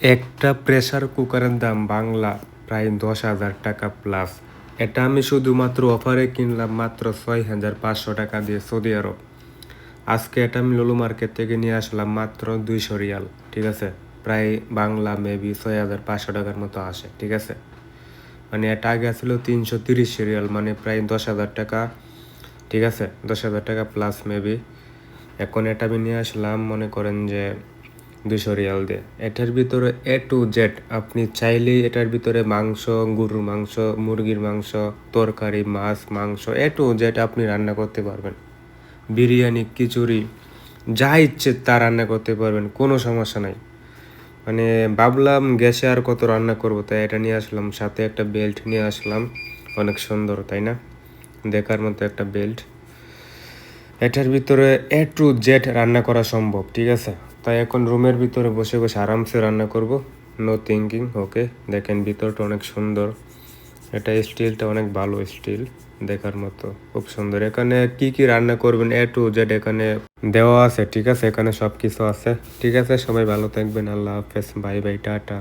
একটা প্রেসার কুকারের দাম বাংলা প্রায় দশ হাজার টাকা প্লাস এটা আমি শুধুমাত্র অফারে কিনলাম মাত্র ছয় হাজার পাঁচশো টাকা দিয়ে সৌদি আরব। আজকে এটা আমি লুলু মার্কেট থেকে নিয়ে আসলাম মাত্র দুইশো রিয়াল, ঠিক আছে? প্রায় বাংলা মেবি ছয় হাজার পাঁচশো টাকার মতো আসে, ঠিক আছে? মানে এটা আগে আসলো তিনশো তিরিশ রিয়াল মানে প্রায় দশ হাজার টাকা, ঠিক আছে? দশ হাজার টাকা প্লাস মেবি এখন এটা আমি নিয়ে আসলাম, মনে করেন যে দুশো রিয়াল দিয়ে। এটার ভিতরে এ টু জেড আপনি চাইলেই এটার ভিতরে মাংস, গরুর মাংস, মুরগির মাংস, তরকারি, মাছ, মাংস এ টু জেড আপনি রান্না করতে পারবেন। বিরিয়ানি, খিচুড়ি, যা ইচ্ছে তা রান্না করতে পারবেন, কোনো সমস্যা নাই। মানে ভাবলাম গ্যাসে আর কত রান্না করব, তাই এটা নিয়ে আসলাম, সাথে একটা বেল্ট নিয়ে আসলাম, অনেক সুন্দর, তাই না? দেখার মতো একটা বেল্ট এটার ভিতরে এ টু জেড রান্না করা সম্ভব, ঠিক আছে? তাই এখন রুমের ভিতরে বসে বসে আরামসে রান্না করব। নো থিঙ্কিং ওকে দেখেন ভিতরটা অনেক সুন্দর। এটা স্টিলটা অনেক ভালো স্টিল দেখার মতো। খুব সুন্দর। এখানে কি কি রান্না করবেন এ টু জেড এখানে দেওয়া আছে, ঠিক আছে? এখানে সব কিছু আছে। ঠিক আছে, সবাই ভালো থাকবেন। আল্লাহ হাফেজ। Bye bye, tata.